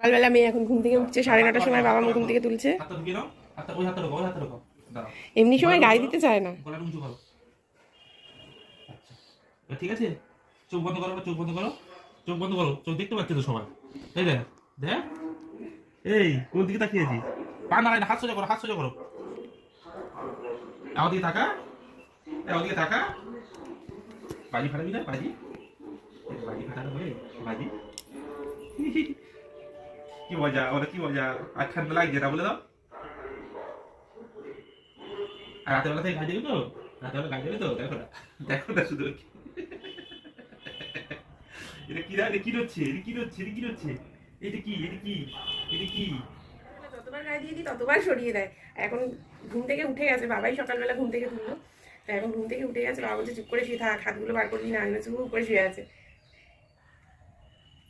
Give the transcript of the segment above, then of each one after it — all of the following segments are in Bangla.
সকালবেলা মেয়ে এখন ঘুম থেকে উঠছে, সাড়ে নটার সময় বাবা ঘুম থেকে তুলছে। এমনি সময় গায়ে দিতে চায় না। আচ্ছা ঠিক আছে? চোখ বন্ধ করো, চোখ বন্ধ করো। চোখ বন্ধ করো, চোখ দেখতে পাচ্ছি তো সবাই। এই দেখ দেখ। এই, কোন দিকে তাকিয়ে আছিস? পা নাড়াই হাত সোজা করো, হাত সোজা করো। আমার দিকে তাকা আমার দিকে তাকা বাজি ফাটাবি না, বাজি? বাজি ফাটানো বাজি। কি মজা ওরা কি মজা? আর ঠান্ডা লাগছে না বলে দাও। আর রাতের বেলা থেকে দেবে তো? বেলা গাছ দেবে তো? দেখো না। দেখো না শুধু। এটা কি এটা কি হচ্ছে এটা কি হচ্ছে এটা কি হচ্ছে এটা কি? এটা কি? এটা কি? যতবার গায়ে দিয়ে দিই, ততবার সরিয়ে দেয়। এখন ঘুম থেকে উঠে গেছে, বাবাই সকালবেলা ঘুম থেকে তুললো। এখন ঘুম থেকে উঠে গেছে, বাবা বলছে, চুপ করে শুয়ে থাক, হাতগুলো বার করবি না চুপ করে শুয়ে আছে।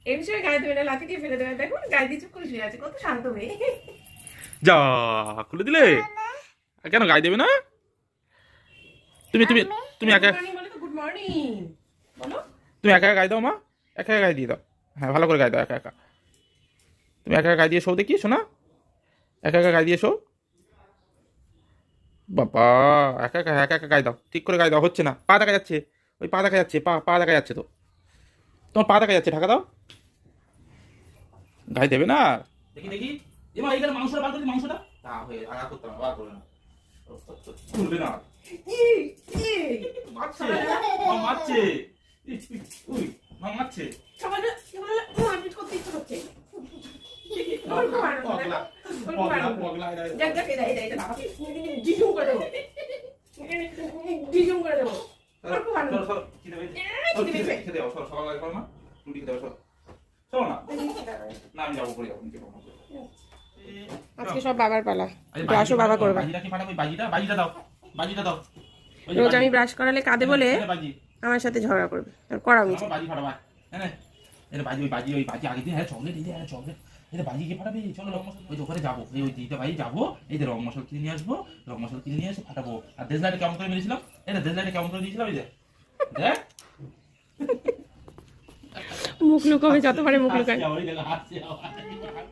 এই বিষয়ে গায়ে দেবে না লাথি দিয়ে ফেলে দেবে দেখো গায়ে দিয়ে চুপ করে শুয়ে আছে কত শান্ত মেয়ে। যা খুলে দিলে। কেন গায়ে দেবে না? তুমি তুমি তুমি একা গুড মর্নিং বলে তো গুড মর্নিং বলো। তুমি একা একা গায়ে দাও মা। একা একা গায়ে দিয়ে দাও। হ্যাঁ ভালো করে গায়ে দাও একা একা। তুমি একা একা গায়ে দিয়ে শো দেখি শোনা? একা একা গায়ে দিয়ে শো বাবা একা একা একা একা গায়ে দাও। ঠিক করে গায়ে দাও হচ্ছে না। পা দেখা যাচ্ছে। ওই পা দেখা যাচ্ছে পা পা দেখা যাচ্ছে তো। তোমার পা দেখা যাচ্ছে ঢাকা দাও। গায়ে দেবে না দেখি দেখি। এবার এইখানে মাংসটা বার করে মাংসটা। তা হয়ে আগা করতে হবে বার করে না। খুলবে না। এই, এই, মারছে। মারছে। ইস, ইস, উই মা মারছে। সবাই না সবাই না মারপিট করতে ইচ্ছে করছে অল্প মারো, পগলা অল্প পগলা মারো। পগলা এটা যাক যাক এটা এটা এটা বাবাকে ডিজুম করে দেবো ডিজুম করে দেবো অল্প মারো। সরো, সরো, খিদে পেয়েছে। এই, সরো, খিদে খিদে পেয়েছে। খেতে করো না? রুটি খেতে না। না, আমি যাব, করে যাব, নিচে। আজকে সব বাবার পালা বাবা দাও, করবে বাজিটা বাজিটা, বাজিটা দাও, বাজিটা দাও। রোজ আমি ব্রাশ করালে কাঁদে বলে আমার সাথে ঝগড়া করবে আর করাও নিচে বাজি ফাটাবা। এনে, এনে বাজি, ওই বাজি, ওই বাজি আগে দিয়ে, হ্যাঁ, চকলেট এই যে, হ্যাঁ, চকলেট। এটা বাজি কে ফাটাবে? চলো, রং মশলা- ওই ওখানে যাব, এই ওই দিদিটা বাড়ি যাব, এই যে রং মশলা কিনে নিয়ে আসব, রং মশলা কিনে নিয়ে এসে ফাটাবো। আর দেশলাইটে কেমন করে মেরেছিলাম? যে দেশলাইটে কেমন করে দিয়েছিলাম, এই যে। দেখ। মুখ লুকোবে যতবারে মুখ লুকায়।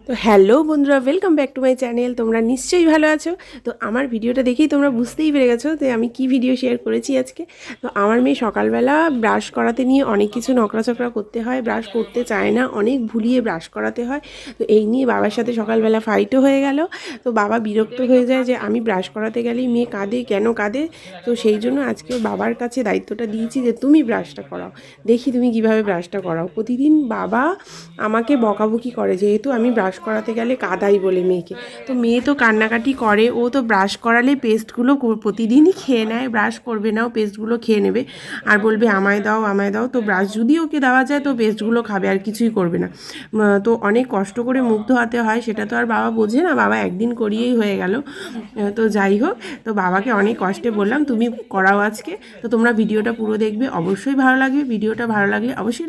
তো হ্যালো বন্ধুরা welcome back to my channel তোমরা নিশ্চয়ই ভালো আছো। তো আমার ভিডিওটা দেখেই তোমরা বুঝতেই পেরে গেছো যে আমি কি ভিডিও শেয়ার করেছি আজকে। তো আমার মেয়ে সকালবেলা ব্রাশ করাতে নিয়ে অনেক কিছু নকড়াচকড়া করতে হয় ব্রাশ করতে চায় না অনেক ভুলিয়ে ব্রাশ করাতে হয়। তো এই নিয়ে বাবার সাথে সকালবেলা ফাইটও হয়ে গেল। তো বাবা বিরক্ত হয়ে যায় যে আমি ব্রাশ করাতে গেলেই মেয়ে কাঁদে কেন কাঁদে? তো সেই জন্য আজকে বাবার কাছে দায়িত্বটা দিয়েছি যে তুমি ব্রাশটা করাও। দেখি তুমি কীভাবে ব্রাশটা করাও। প্রতিদিন বাবা আমাকে বকাবকি করে, যেহেতু আমি ব্রাশ করাতে গেলে কাদাই বলে মেয়েকে। তো মেয়ে তো কান্নাকাটি করে, ও তো ব্রাশ করালে পেস্টগুলো প্রতিদিনই খেয়ে নেয় ব্রাশ করবে না, ও পেস্টগুলো খেয়ে নেবে। আর বলবে, আমায় দাও আমায় দাও। তো ব্রাশ যদি ওকে দেওয়া যায়, তো পেস্টগুলো খাবে, আর কিছুই করবে না। তো অনেক কষ্ট করে মুখ ধোয়াতে হয়, সেটা তো আর বাবা বোঝে না, বাবা একদিন করিয়েই হয়ে গেল। তো যাই হোক, তো বাবাকে অনেক কষ্টে বললাম, তুমি করাও আজকে। তো তোমরা ভিডিওটা পুরো দেখবে, অবশ্যই ভালো লাগবে। ভিডিওটা ভালো লাগলে অবশ্যই